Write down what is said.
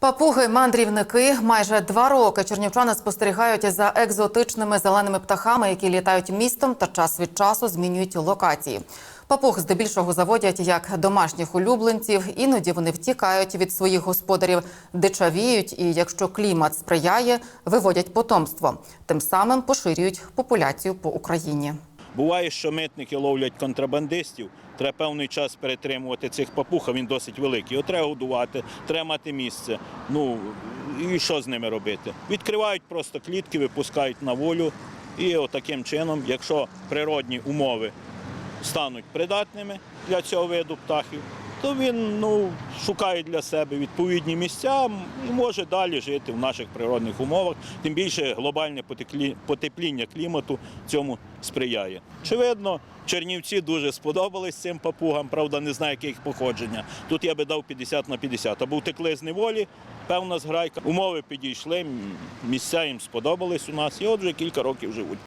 Папуги-мандрівники майже два роки чернівчани спостерігають за екзотичними зеленими птахами, які літають містом та час від часу змінюють локації. Папуг здебільшого заводять як домашніх улюбленців, іноді вони втікають від своїх господарів, дичавіють і, якщо клімат сприяє, виводять потомство. Тим самим поширюють популяцію по Україні. Буває, що митники ловлять контрабандистів. Треба певний час перетримувати цих папуг, а він досить великий. Його треба годувати, треба мати місце. Ну і що з ними робити? Відкривають просто клітки, випускають на волю. І отаким чином, якщо природні умови стануть придатними для цього виду птахів, то він ну, шукає для себе відповідні місця і може далі жити в наших природних умовах. Тим більше глобальне потепління клімату цьому сприяє. Очевидно, Чернівці дуже сподобались цим папугам, правда, не знаю, яке їх походження. Тут я би дав 50 на 50. Або втекли з неволі, певна зграйка. Умови підійшли, місця їм сподобались у нас, і от вже кілька років живуть.